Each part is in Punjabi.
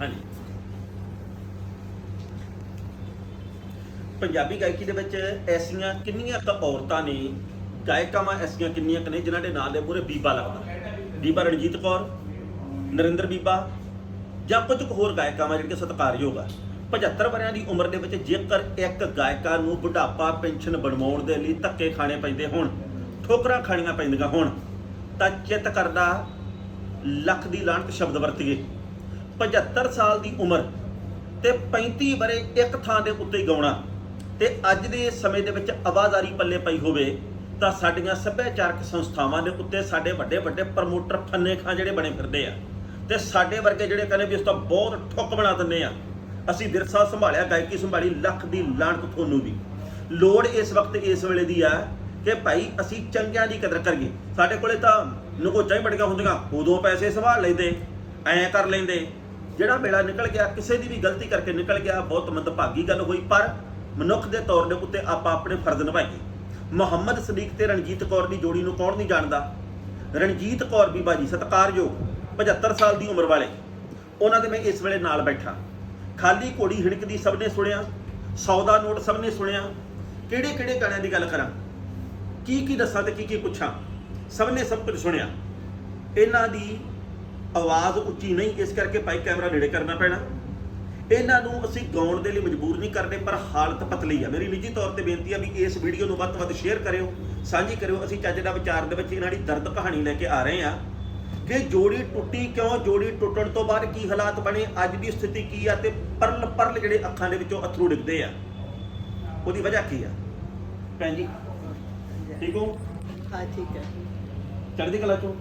ਹਾਂਜੀ। ਪੰਜਾਬੀ ਗਾਇਕੀ ਦੇ ਵਿੱਚ ਐਸੀਆਂ ਕਿੰਨੀਆਂ ਕੁ ਔਰਤਾਂ ਨੇ, ਗਾਇਕਾਵਾਂ ਐਸੀਆਂ ਕਿੰਨੀਆਂ ਕੁ ਨੇ ਜਿਨ੍ਹਾਂ ਦੇ ਨਾਂ ਦੇ ਪੂਰੇ ਬੀਬਾ ਲੱਗਦਾ। ਬੀਬਾ ਰਣਜੀਤ ਕੌਰ, ਨਰਿੰਦਰ ਬੀਬਾ ਜਾਂ ਕੁਝ ਕੁ ਹੋਰ ਗਾਇਕਾਵਾਂ ਜਿਹੜੀਆਂ ਸਤਿਕਾਰਯੋਗ ਆ। 75 ਵਰਿਆਂ ਦੀ ਉਮਰ ਦੇ ਵਿੱਚ ਜੇਕਰ ਇੱਕ ਗਾਇਕਾ ਨੂੰ ਬੁਢਾਪਾ ਪੈਨਸ਼ਨ ਬਣਵਾਉਣ ਦੇ ਲਈ ਧੱਕੇ ਖਾਣੇ ਪੈਂਦੇ ਹੋਣ, ਠੋਕਰਾਂ ਖਾਣੀਆਂ ਪੈਂਦੀਆਂ ਹੋਣ, ਤਾਂ ਚਿੱਤ ਕਰਦਾ, ਲੱਖ ਦੀ ਲਾਹਨਤ ਸ਼ਬਦ ਵਰਤੀਏ। 75 ਸਾਲ ਦੀ ਉਮਰ ਤੇ 35 ਵਰੇ ਇੱਕ ਥਾਂ ਦੇ ਉੱਤੇ ਗਾਉਣਾ। ਤੇ ਅੱਜ ਦੇ ਸਮੇਂ ਦੇ ਵਿੱਚ ਆਵਾਜ਼ਾਰੀ ਪੱਲੇ ਪਈ ਹੋਵੇ ਤਾਂ ਸਾਡੀਆਂ ਸੱਭਿਆਚਾਰਕ ਸੰਸਥਾਵਾਂ ਦੇ ਉੱਤੇ ਸਾਡੇ ਵੱਡੇ ਵੱਡੇ ਪ੍ਰਮੋਟਰ ਫੰਨੇ ਖਾਂ ਜਿਹੜੇ ਬਣੇ ਫਿਰਦੇ ਆ। ਤੇ ਸਾਡੇ ਵਰਗੇ ਜਿਹੜੇ ਕਹਿੰਦੇ ਵੀ ਇਸ ਤੋਂ ਬਹੁਤ ਠੁੱਕ ਬਣਾ ਦਿੰਦੇ ਆ। ਅਸੀਂ ਵਿਰਸਾ ਸੰਭਾਲਿਆ, ਗਾਇਕੀ ਸੰਭਾਲੀ, ਲੱਖ ਦੀ ਲਾਹਨਤ ਤੁਹਾਨੂੰ ਵੀ। ਲੋੜ ਇਸ ਵਕਤ ਇਸ ਵੇਲੇ ਦੀ ਆ ਕਿ ਭਾਈ ਅਸੀਂ ਚੰਗਿਆਂ ਦੀ ਕਦਰ ਕਰੀਏ। ਸਾਡੇ ਕੋਲੇ ਤਾਂ ਨਗੋਚਾਂ ਹੀ ਬੜੀਆਂ ਹੁੰਦੀਆਂ, ਉਦੋਂ ਪੈਸੇ ਸੰਭਾਲ ਲੈਂਦੇ, ਐਂ ਕਰ ਲੈਂਦੇ। ਜਿਹੜਾ ਵੇਲਾ ਨਿਕਲ ਗਿਆ, ਕਿਸੇ ਦੀ ਵੀ ਗਲਤੀ ਕਰਕੇ ਨਿਕਲ ਗਿਆ, ਬਹੁਤ ਮੰਦਭਾਗੀ ਗੱਲ ਹੋਈ, ਪਰ ਮਨੁੱਖ ਦੇ ਤੌਰ ਦੇ ਉੱਤੇ ਆਪਾਂ ਆਪਣੇ ਫਰਜ਼ ਨਿਭਾਈਏ। ਮੁਹੰਮਦ ਸਦੀਕ ਤੇ ਰਣਜੀਤ ਕੌਰ ਦੀ ਜੋੜੀ ਨੂੰ ਕੌਣ ਨਹੀਂ ਜਾਣਦਾ? ਰਣਜੀਤ ਕੌਰ ਬੀਬਾ ਜੀ ਸਤਿਕਾਰਯੋਗ 75 ਸਾਲ ਦੀ ਉਮਰ ਵਾਲੇ। ਉਹਨਾਂ ਦੇ ਮੈਂ ਇਸ ਵੇਲੇ ਨਾਲ ਬੈਠਾ। ਖਾਲੀ ਘੋੜੀ ਹਿਣਕਦੀ ਸਭ ਨੇ ਸੁਣਿਆ ਸੌਦਾ ਨੋਟ ਸਭ ਨੇ ਸੁਣਿਆ। ਕਿਹੜੇ ਕਿਹੜੇ ਗਾਣਿਆਂ ਦੀ ਗੱਲ ਕਰਾਂ? ਕੀ ਕੀ ਦੱਸਾਂ ਤੇ ਕੀ ਕੀ ਪੁੱਛਾਂ? ਸਭ ਨੇ ਸਭ ਕੁਝ ਸੁਣਿਆ। ਇਹਨਾਂ ਦੀ ਆਵਾਜ਼ ਉੱਚੀ ਨਹੀਂ ਇਸ ਕਰਕੇ ਭਾਈ ਕੈਮਰਾ ਨੇੜੇ ਕਰਨਾ ਪੈਣਾ। ਇਹਨਾਂ ਨੂੰ ਅਸੀਂ ਗਾਉਣ ਦੇ ਲਈ ਮਜਬੂਰ ਨਹੀਂ ਕਰਦੇ ਪਰ ਹਾਲਤ ਪਤਲੀ ਆ। ਮੇਰੀ ਨਿੱਜੀ ਤੌਰ ਤੇ ਬੇਨਤੀ ਆ ਵੀ ਇਸ ਵੀਡੀਓ ਨੂੰ ਵੱਧ ਤੋਂ ਵੱਧ ਸ਼ੇਅਰ ਕਰਿਓ ਸਾਂਝੀ ਕਰਿਓ। ਅਸੀਂ ਚੱਜ ਦਾ ਵਿਚਾਰ ਦੇ ਵਿੱਚ ਇਹਨਾਂ ਦੀ ਦਰਦ ਕਹਾਣੀ ਲੈ ਕੇ ਆ ਰਹੇ ਆ ਕਿ ਜੋੜੀ ਟੁੱਟੀ ਕਿਉਂ ਜੋੜੀ ਟੁੱਟਣ ਤੋਂ ਬਾਅਦ ਕੀ ਹਾਲਾਤ ਬਣੇ ਅੱਜ ਦੀ ਸਥਿਤੀ ਕੀ ਆ ਤੇ ਪਰਲ ਪਰਲ ਜਿਹੜੇ ਅੱਖਾਂ ਦੇ ਵਿੱਚੋਂ ਅਥਰੂ ਡਿੱਗਦੇ ਆ। ਉਹਦੀ ਵਜ੍ਹਾ ਕੀ ਆ? ਭੈਣ ਜੀ ਠੀਕ ਹੋ? ਹਾਂ ਠੀਕ ਹੈ। ਚੜ੍ਹਦੀ ਕਲਾ ਚੋਂ?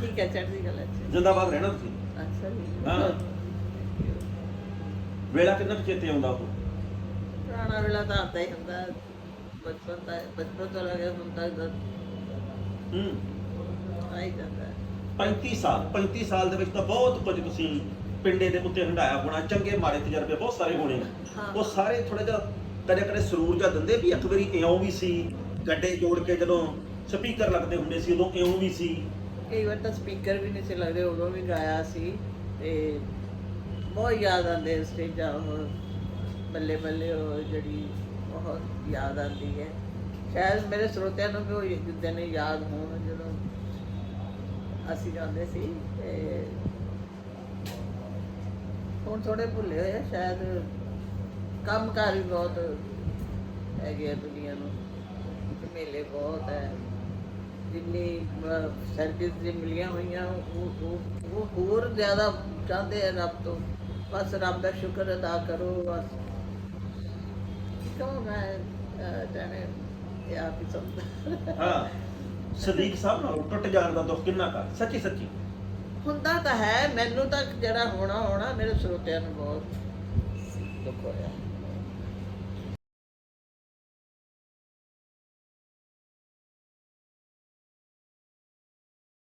ਠੀਕ ਹੈ ਚੜ੍ਹਦੀ ਕਲਾ ਚ ਜਿੰਦਾਬਾਦ ਰਹਿਣਾ ਤੁਸੀਂ ਅੱਛਾ ਜੀ ਹਾਂ। ਵੇਲਾ ਕਿੰਨਾ ਕੁ ਚੇਤੇ ਆਉਂਦਾ ਉਹ ਪੁਰਾਣਾ ਵੇਲਾ ਤਾਂ ਆਉਂਦਾ ਹੀ ਹੁੰਦਾ ਬਚਪਨ ਦਾ ਬਚਪਨ ਤੋਂ ਲੈ ਕੇ ਹੁਣ ਤੱਕ ਦਾ ਹੂੰ ਆ ਹੀ ਜਾਂਦਾ ਹੈ। 35 ਸਾਲ 35 ਸਾਲ ਦੇ ਵਿੱਚ ਤਾਂ ਬਹੁਤ ਕੁਝ ਤੁਸੀਂ ਪਿੰਡੇ ਦੇ ਉੱਤੇ ਹੰਡਾਇਆ ਹੋਣਾ ਚੰਗੇ ਮਾੜੇ ਤਜਰਬੇ ਬਹੁਤ ਸਾਰੇ ਹੋਣੇ। ਹਾਂ। ਉਹ ਸਾਰੇ ਥੋੜਾ ਜਿਹਾ ਕਦੇ ਕਦੇ ਸਰੂਰ ਜਿਹਾ ਦਿੰਦੇ ਵੀ ਇੱਕ ਵਾਰੀ ਇਉਂ ਵੀ ਸੀ ਗੱਡੇ ਜੋੜ ਕੇ ਜਦੋਂ ਸਪੀਕਰ ਲੱਗਦੇ ਹੁੰਦੇ ਸੀ ਉਦੋਂ ਇਉਂ ਵੀ ਸੀ ਕਈ ਵਾਰ ਤਾਂ ਸਪੀਕਰ ਵੀ ਨਹੀਂ ਸੀ ਲੱਗਦੇ, ਉਦੋਂ ਵੀ ਗਾਇਆ ਸੀ ਤੇ ਬਹੁਤ ਯਾਦ ਆਉਂਦੇ ਸਟੇਜਾਂ ਉਹ ਬੱਲੇ ਬੱਲੇ ਉਹ ਜਿਹੜੀ ਬਹੁਤ ਯਾਦ ਆਉਂਦੀ ਹੈ। ਸ਼ਾਇਦ ਮੇਰੇ ਸਰੋਤਿਆਂ ਨੂੰ ਵੀ ਉਹ ਦਿਨ ਯਾਦ ਹੋਣ, ਜਦੋਂ ਅਸੀਂ ਜਾਂਦੇ ਸੀ ਤੇ ਹੁਣ ਥੋੜੇ ਭੁੱਲੇ ਹੋਏ ਆ, ਸ਼ਾਇਦ ਕੰਮ ਕਾਰ ਵੀ ਬਹੁਤ ਹੈਗੇ ਆ ਦੁਨੀਆ ਨੂੰ ਮੇਲੇ ਬਹੁਤ ਹੈ। ਜਿੰਨੀ ਸਰਵਿਸ ਦੀ ਮਿਲੀਆਂ ਹੋਈਆਂ ਉਹ ਉਹ- ਉਹ ਹੋਰ ਜ਼ਿਆਦਾ ਚਾਹੁੰਦੇ ਆ ਰੱਬ ਤੋਂ। ਬਸ ਰੱਬ ਦਾ ਸ਼ੁਕਰ ਅਦਾ ਕਰੋ ਬਸ। ਕਿਉਂ ਮੈਂ ਅਹ, ਜਾਣੇ ਇਹ ਆਪ ਹੀ ਸਮਝ ਹਾਂ। ਸਦੀਕ ਸਾਹਿਬ ਨਾਲ ਟੁੱਟ ਜਾਣ ਦਾ ਦੁੱਖ ਕਿੰਨਾ ਕਾ ਸੱਚੀ ਸੱਚੀ। ਹੁੰਦਾ ਤਾਂ ਹੈ ਮੈਨੂੰ ਤਾਂ ਜਿਹੜਾ ਹੋਣਾ ਹੋਣਾ ਮੇਰੇ ਸਰੋਤਿਆਂ ਨੂੰ ਬਹੁਤ ਦੁੱਖ ਹੋਇਆ।